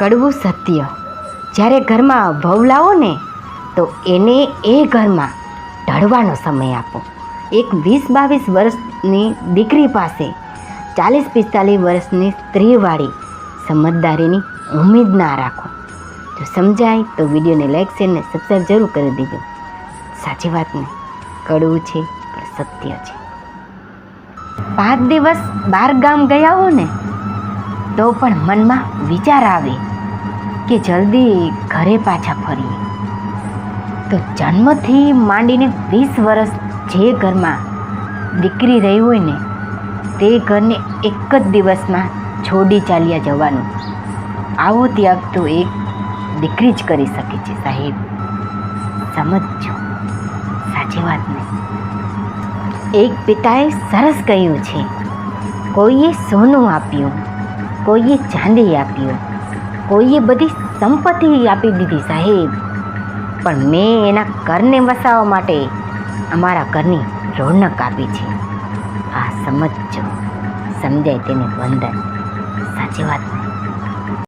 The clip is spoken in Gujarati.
કડવું સત્ય. જ્યારે ઘરમાં વહુ લાવો ને, તો એને એ ઘરમાં ઢળવાનો સમય આપો. એક વીસ બાવીસ વર્ષની દીકરી પાસે ચાલીસ પિસ્તાલીસ વર્ષની સ્ત્રીવાળી સમજદારીની ઉમેદ ના રાખો. જો સમજાય તો વિડીયોને લાઈક, શેર ને સબસ્ક્રાઈબ જરૂર કરી દેજો. સાચી વાત ને? કડવું છે, પણ સત્ય છે. પાંચ દિવસ બાર ગામ ગયા હો ને તો પણ મનમાં વિચાર આવે કે જલ્દી ઘરે પાછા ફરીએ. તો જન્મથી માંડીને વીસ વર્ષ જે ઘરમાં દીકરી રહી હોય ને, તે ઘરને એક જ દિવસમાં છોડી ચાલ્યા જવાનું. આવો ત્યાગ તો એક દીકરી જ કરી શકે છે સાહેબ. સમજજો. સાચી વાત નહીં એક પિતાએ સરસ કહ્યું છે. કોઈએ સોનું આપ્યું કોઈએ ચાંદી આપ્યો કોઈએ બધી સંપત્તિ આપી દીધી સાહેબ. પણ મેં એના ઘરને વસાવવા માટે અમારા ઘરની રોનક આપી છે. આ સમજો સમજાય તેને વંદન સાચી વાત ને?